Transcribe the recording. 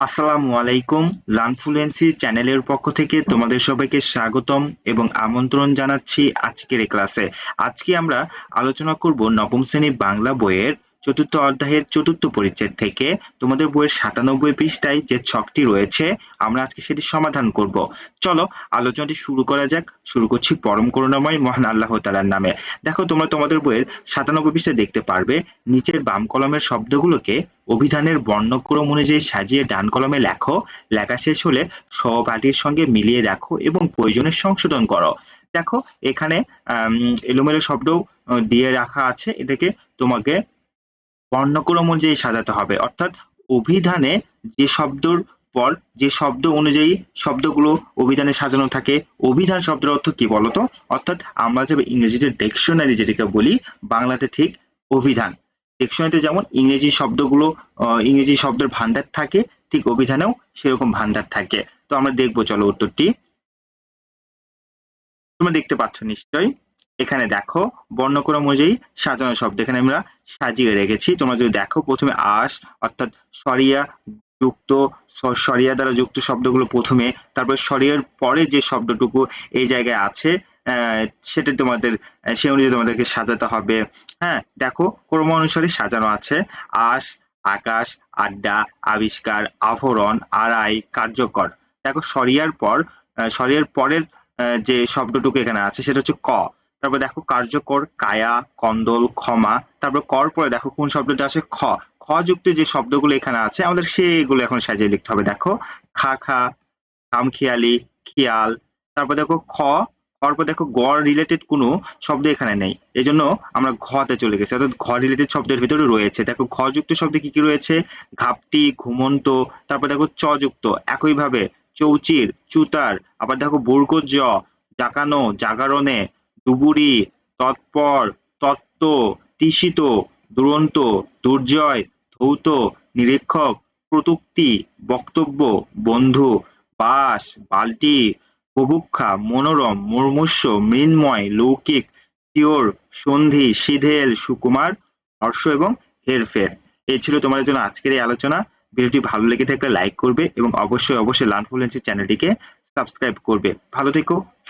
আসসালামু আলাইকুম। লানফুলেন্সি চ্যানেলের পক্ষ থেকে তোমাদের সবাইকে স্বাগতম এবং আমন্ত্রণ জানাচ্ছি আজকের ক্লাসে। আজকে আমরা আলোচনা করব নবম শ্রেণি বাংলা বইয়ের চতুর্থ অধ্যায়ের চতুর্থ পরিচ্ছেদ থেকে তোমাদের বইয়ের সাতানব্বই পৃষ্ঠায় যে ছকটি রয়েছে, আমরা আজকে সেটি সমাধান করব। চলো আলোচনাটি শুরু করা যাক। শুরু করছি পরম করুণাময় মহান আল্লাহ তালার নামে। দেখো, তোমরা তোমাদের বইয়ের সাতানব্বই পৃষ্ঠায় দেখতে পারবে, নিচের বাম কলমের শব্দগুলোকে অভিধানের বর্ণক্রম অনুযায়ী সাজিয়ে ডান কলমে লেখো। লেখা শেষ হলে সহপাঠীর সঙ্গে মিলিয়ে দেখো এবং প্রয়োজনে সংশোধন করো। দেখো, এখানে এলোমেলো শব্দ দিয়ে রাখা আছে। এটাকে তোমাকে বর্ণক্রম অনুযায়ী সাজাতে হবে, অর্থাৎ অভিধানে যে শব্দর পর, যে শব্দ অনুযায়ী শব্দগুলো অভিধানে সাজানো থাকে, অভিধান শব্দের অর্থ কি বলতো? অর্থাৎ আমরা যে ইংরেজিতে ডিকশনারি যেটাকে বলি, বাংলাতে ঠিক অভিধান। ডিকশনারিতে যেমন ইংরেজি শব্দগুলো ইংরেজি শব্দের ভান্ডার থাকে, ঠিক অভিধানেও সেরকম ভান্ডার থাকে। তো আমরা দেখব, চলো উত্তরটি। তোমরা দেখতে পাচ্ছ নিশ্চয়ই। এখানে দেখো বর্ণক্রম অনুযায়ী সাজানো শব্দ। এখানে আমরা সাজিয়ে রেখেছি। তোমরা যদি দেখো প্রথমে আস, অর্থাৎ সরিয়া যুক্ত সরিয়া দ্বারা যুক্ত শব্দগুলো প্রথমে, তারপর সরিয়ার পরে যে শব্দটুকু এই জায়গায় আছে সেটা তোমাদের, সে অনুযায়ী তোমাদেরকে সাজাতে হবে। হ্যাঁ দেখো ক্রম অনুসারে সাজানো আছে। আশ আকাশ, আড্ডা, আবিষ্কার, আভরণ, আড়াই, কার্যকর। দেখো সরিয়ার পর সরিয়ার পরের যে শব্দটুকু এখানে আছে, সেটা হচ্ছে ক। তারপর দেখো কার্যকর, কায়া, কন্দল, ক্ষমা, তারপর কর পরে দেখো কোন শব্দটা আছে খ। খ যুক্ত যে শব্দগুলো এখানে আছে, আমাদের সেগুলো এখন সাজিয়ে লিখতে হবে। দেখো, খা খা, খামখেয়ালি, খেয়াল, তারপর দেখো খ খর পর দেখো গড় রিলেটেড কোনো শব্দ এখানে নেই। এই জন্য আমরা ঘতে চলে গেছি, অর্থাৎ ঘ রিলেটেড শব্দের ভিতরে রয়েছে। দেখো ঘ যুক্ত শব্দে কি কি রয়েছে? ঘাপটি, ঘুমন্ত, তারপর দেখো চ যুক্ত। একইভাবে চৌচির, চুতার, আবার দেখো বর্গ জ জাকানো, জাগরণে ডুবুরি তৎপর, তত্ত্ব তিসিত দুরন্ত, দুর্জয়, ধৌত, নিরীক্ষক, প্রতুক্তি, বক্তব্য, বন্ধু, বাস, বালতি বুভুক্ষা মনোরম, মুর্মুষ্য, মৃন্ময়, লৌকিক চিওর সন্ধি, সিধেল, সুকুমার, হর্ষ এবং হেরফের। এই ছিল তোমাদের জন্য আজকের এই আলোচনা। ভিডিওটি ভালো লেগে থাকলে লাইক করবে এবং অবশ্যই অবশ্যই লার্ন ফ্লুয়েন্সি চ্যানেলটিকে সাবস্ক্রাইব করবে। ভালো থেকো।